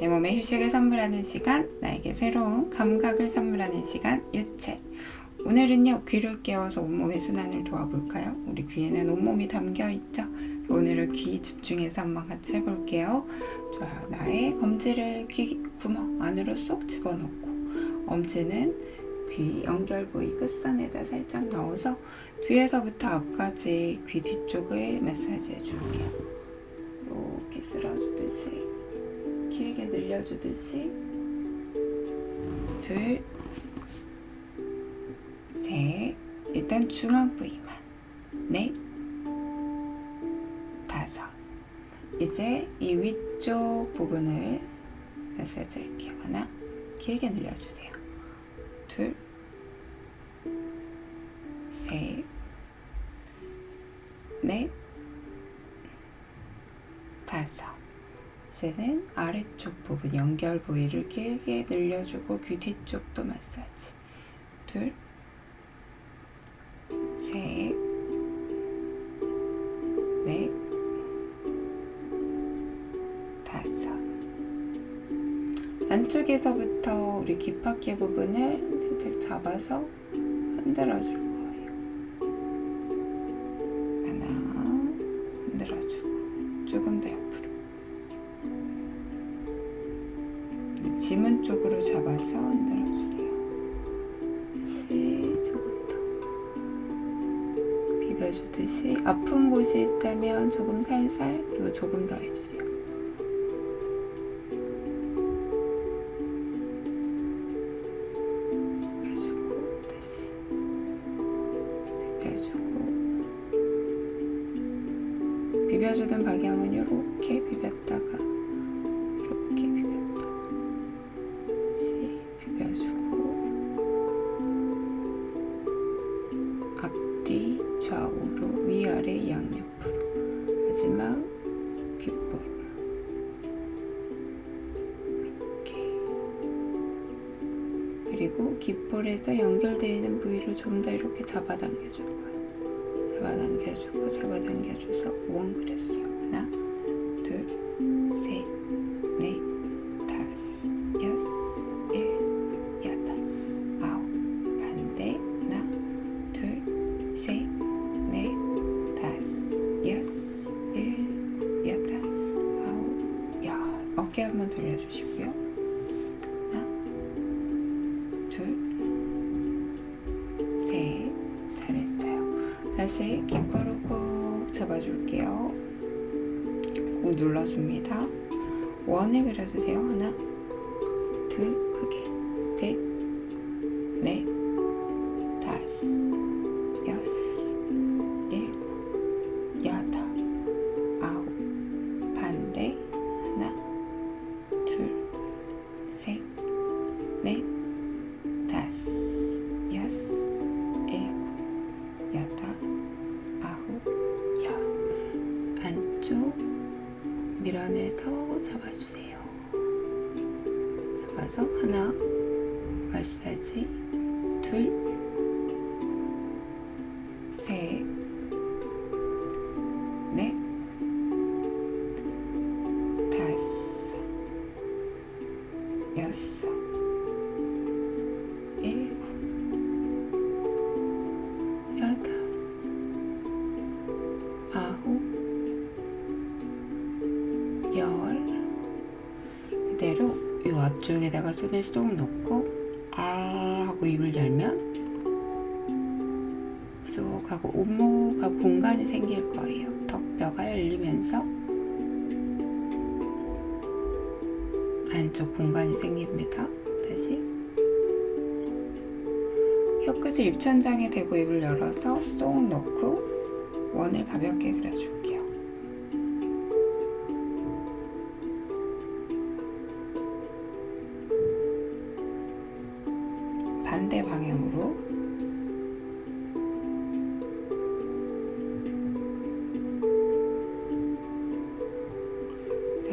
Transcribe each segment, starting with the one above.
내 몸에 휴식을 선물하는 시간, 나에게 새로운 감각을 선물하는 시간, 유체. 오늘은요, 귀를 깨워서 온몸의 순환을 도와볼까요? 우리 귀에는 온몸이 담겨 있죠? 오늘은 귀 집중해서 한번 같이 해볼게요. 좋아요. 나의 검지를 귀 구멍 안으로 쏙 집어넣고, 엄지는 귀 연결 부위 끝선에다 살짝 넣어서 뒤에서부터 앞까지 귀 뒤쪽을 마사지 해 줄게요. 길게 늘려주듯이 둘, 셋, 일단 중앙 부위만 넷, 다섯. 이제 이 위쪽 부분을 마사지 할게요. 하나, 길게 늘려주세요. 둘, 셋, 넷, 다섯. 이제는 아래쪽 부분 연결 부위를 길게 늘려주고 귀 뒤쪽도 마사지. 둘, 셋, 넷, 다섯. 안쪽에서부터 우리 귓바퀴 부분을 살짝 잡아서 흔들어 줄 이 지문 쪽으로 잡아서 흔들어 주세요. 다시 조금 더. 비벼주듯이 아픈 곳이 있다면 조금 살살 그리고 조금 더 해주세요. 다시 비벼주고 비벼주는 방향은 이렇게 비볐다가 양옆으로. 마지막 귓볼 이렇게. 그리고 귓볼에서 연결되어 있는 부위를 좀 더 이렇게 잡아당겨 줄 거예요 잡아당겨주고 잡아당겨줘서 원 그렸어요. 하나 둘 다시 깃발을 꾹 잡아줄게요. 꾹 눌러줍니다. 원을 그려주세요. 하나 둘 크게. 셋 넷 밀어내서 잡아주세요. 잡아서 하나 마사지 둘 이 앞쪽에다가 손을 쏙 놓고 아 하고 입을 열면 쏙 하고 온몸과 공간이 생길 거예요. 턱뼈가 열리면서 안쪽 공간이 생깁니다. 다시. 혀끝을 입천장에 대고 입을 열어서 쏙 넣고 원을 가볍게 그려줄게요.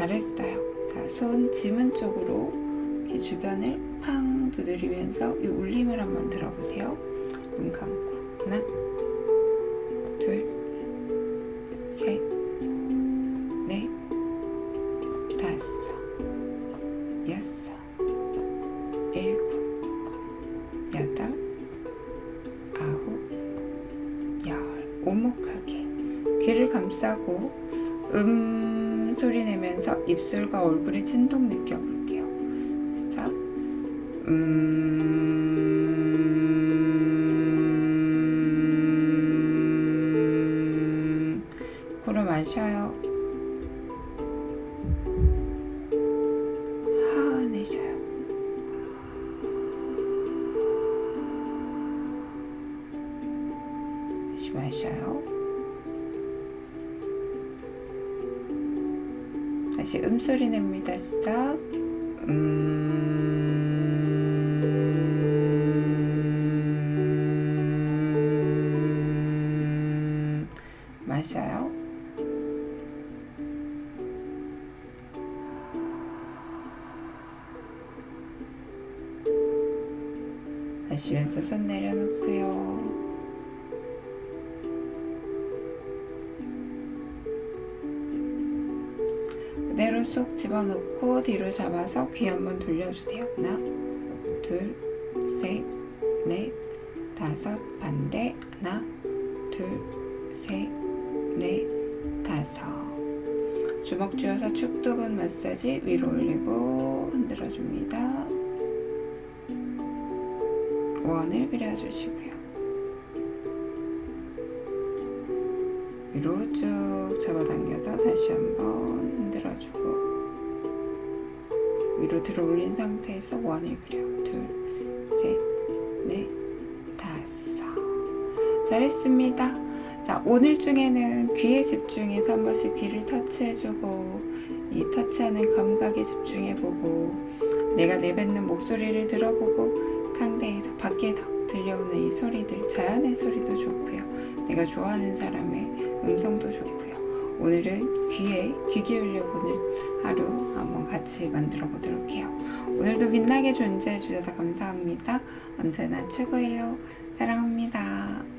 잘했어요. 자, 손 지문 쪽으로 귀 주변을 팡 두드리면서 이 울림을 한번 들어보세요. 눈 감고 하나, 둘, 네, 셋, 넷, 다섯. 여섯, 일곱, 여덟, 아홉, 열. 오목하게 귀를 감싸고 음 소리 내면서 입술과 얼굴에 진동 느껴볼게요. 시작. 음. 코로 마셔요. 마셔요. 다시 음소리 냅니다. 시작. 음. 마셔요. 마시면서 손 내려놓고요. 쏙 집어넣고 뒤로 잡아서 귀 한번 돌려주세요. 하나, 둘, 셋, 넷, 다섯, 반대. 하나, 둘, 셋, 넷, 다섯. 주먹 쥐어서 축두근 마사지 위로 올리고 흔들어줍니다. 원을 그려주시고요. 위로 쭉 잡아당겨서 다시 한번 위로 들어 올린 상태에서 원을 그려 둘, 셋, 넷, 다섯 잘했습니다. 자 오늘 중에는 귀에 집중해서 한 번씩 귀를 터치해주고 이 터치하는 감각에 집중해보고 내가 내뱉는 목소리를 들어보고 상대에서 밖에서 들려오는 이 소리들 자연의 소리도 좋고요. 내가 좋아하는 사람의 음성도 좋고요. 오늘은 귀에 귀 기울여 보는 하루 한번 같이 만들어 보도록 해요. 오늘도 빛나게 존재해 주셔서 감사합니다. 언제나 최고예요. 사랑합니다.